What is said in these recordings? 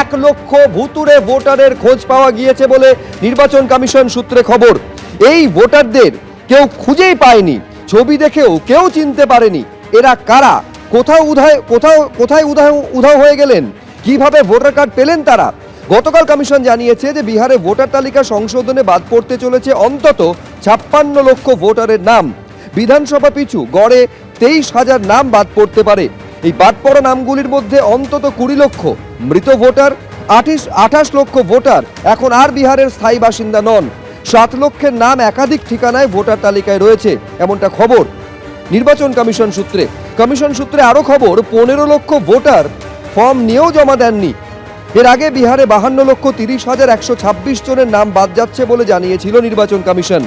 এক লক্ষ ভুতুরে ভোটারের খোঁজ পাওয়া গিয়েছে বলে নির্বাচন কমিশন সূত্রে খবর। এই ভোটারদের কেউ খুঁজেই পায়নি, ছবি দেখেও কেউ চিনতে পারেনি। এরা কারা? কোথাও উধায়, কোথাও, কোথায় উধাও উধাও হয়ে গেলেন? কীভাবে ভোটার কার্ড পেলেন তারা? গতকাল কমিশন জানিয়েছে যে বিহারে ভোটার তালিকা সংশোধনে বাদ পড়তে চলেছে অন্তত ছাপ্পান্ন লক্ষ ভোটারের নাম। বিধানসভা পিছু গড়ে তেইশ হাজার নাম বাদ পড়তে পারে। এই বাদ পড়া নামগুলির মধ্যে অন্তত কুড়ি লক্ষ মৃত ভোটার আঠিশ আঠাশ লক্ষ ভোটার এখন আর বিহারের স্থায়ী বাসিন্দা নন। সাত লক্ষের নাম একাধিক ঠিকানায় ভোটার তালিকায় রয়েছে, এমনটা খবর। নির্বাচন কমিশন সূত্রে। কমিশন সূত্রে আরও খবর, পনেরো লক্ষ ভোটার ফর্ম নিয়েও জমা দেননি। এর আগে বিহারে বাহান্ন লক্ষ তিরিশ হাজার একশো ছাব্বিশ জনের নাম বাদ যাচ্ছে বলে জানিয়েছিল নির্বাচন কমিশন।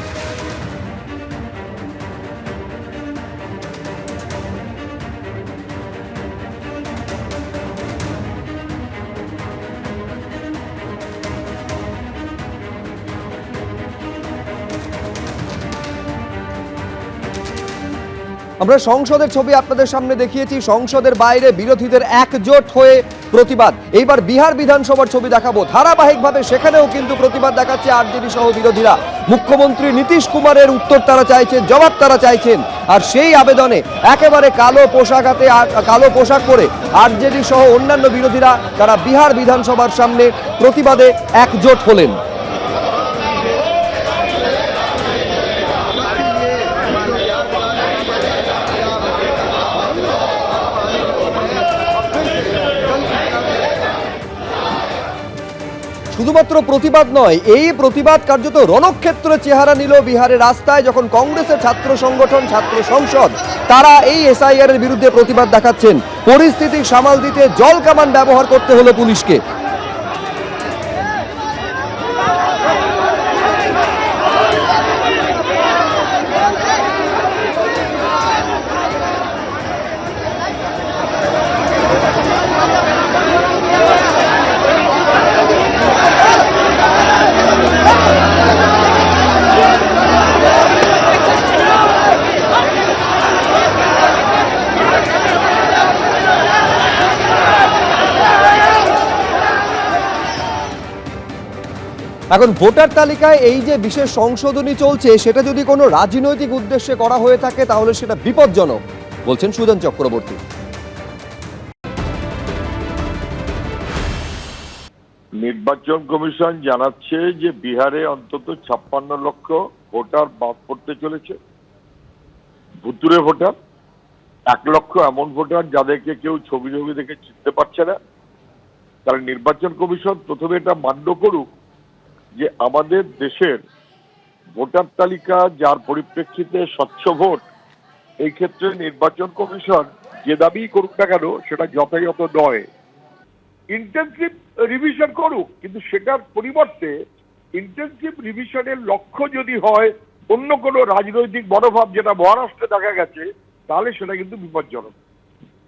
আমরা সংসদের ছবি আপনাদের সামনে দেখিয়েছি। সংসদের বাইরে বিরোধীদের একজোট হয়ে প্রতিবাদ। এইবার বিহার বিধানসভার ছবি দেখাবো। ধারাবাহিকভাবে সেখানেও কিন্তু প্রতিবাদ দেখাচ্ছে আরজেডি সহ বিরোধীরা। মুখ্যমন্ত্রী নীতিশ কুমারের উত্তর তারা চাইছেন, জবাব তারা চাইছেন। আর সেই আবেদনে একেবারে কালো পোশাক হাতে কালো পোশাক পরে আরজেডি সহ অন্যান্য বিরোধীরা তারা বিহার বিধানসভার সামনে প্রতিবাদে একজোট হলেন। শুধুমাত্র প্রতিবাদ নয়, এই প্রতিবাদ কার্যত রণক্ষেত্র চেহারা নিল বিহারের রাস্তায় যখন কংগ্রেসের ছাত্র সংগঠন, ছাত্র সংসদ, তারা এই এসআইআর এর বিরুদ্ধে প্রতিবাদ দেখাচ্ছেন। পরিস্থিতি সামাল দিতে জল কামান ব্যবহার করতে হলো পুলিশকে। এখন ভোটার তালিকায় এই যে বিশেষ সংশোধনী চলছে, সেটা যদি কোনো রাজনৈতিক উদ্দেশ্যে করা হয়ে থাকে, তাহলে সেটা বিপজ্জনক, বলছেন সুজন চক্রবর্তী। নির্বাচন কমিশন জানাচ্ছে যে বিহারে অন্তত ছাপ্পান্ন লক্ষ ভোটার বাদ পড়তে চলেছে। ভুতুরে ভোটার, এক লক্ষ এমন ভোটার যাদেরকে কেউ ছবি ছবি দেখে চিনতে পারছে না। তারা নির্বাচন কমিশন প্রথমে এটা মান্য করুক যে আমাদের দেশের ভোটার তালিকা যার পরিপ্রেক্ষিতে স্বচ্ছ ভোট, এই ক্ষেত্রে নির্বাচন কমিশন যে দাবিই করুক না কেন, সেটা যথাযথ নয়। ইন্টেনসিভ রিভিশন করুক, কিন্তু সেটার পরিবর্তে ইন্টেনসিভ রিভিশনের লক্ষ্য যদি হয়, অন্য কোনো রাজনৈতিক মনোভাব যেটা মহারাষ্ট্রে দেখা গেছে, তাহলে সেটা কিন্তু বিপজ্জনক।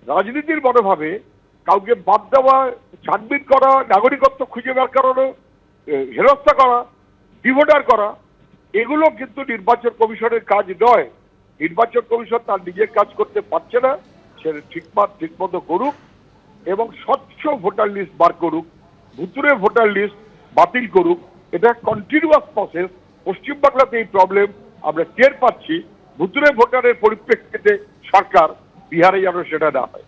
রাজনীতির মনোভাবে কাউকে বাদ দেওয়া ছাড়বিন করা, নাগরিকত্ব খুঁজে বের করানো হেরস্তা করা, ডিভোটার করা, এগুলো কিন্তু নির্বাচন কমিশনের কাজ নয়। নির্বাচন কমিশন তার নিজের কাজ করতে পারছে না সেটা ঠিকমত, ঠিকমতো করুক এবং স্বচ্ছ ভোটার লিস্ট বার করুক ভুতুরে ভোটার লিস্ট বাতিল করুক। এটা কন্টিনিউয়াস প্রসেস পশ্চিমবাংলাতে এই প্রবলেম আমরা টের পাচ্ছি। ভুতুরে ভোটারের পরিপ্রেক্ষিতে সরকার বিহারে যেন সেটা না হয়।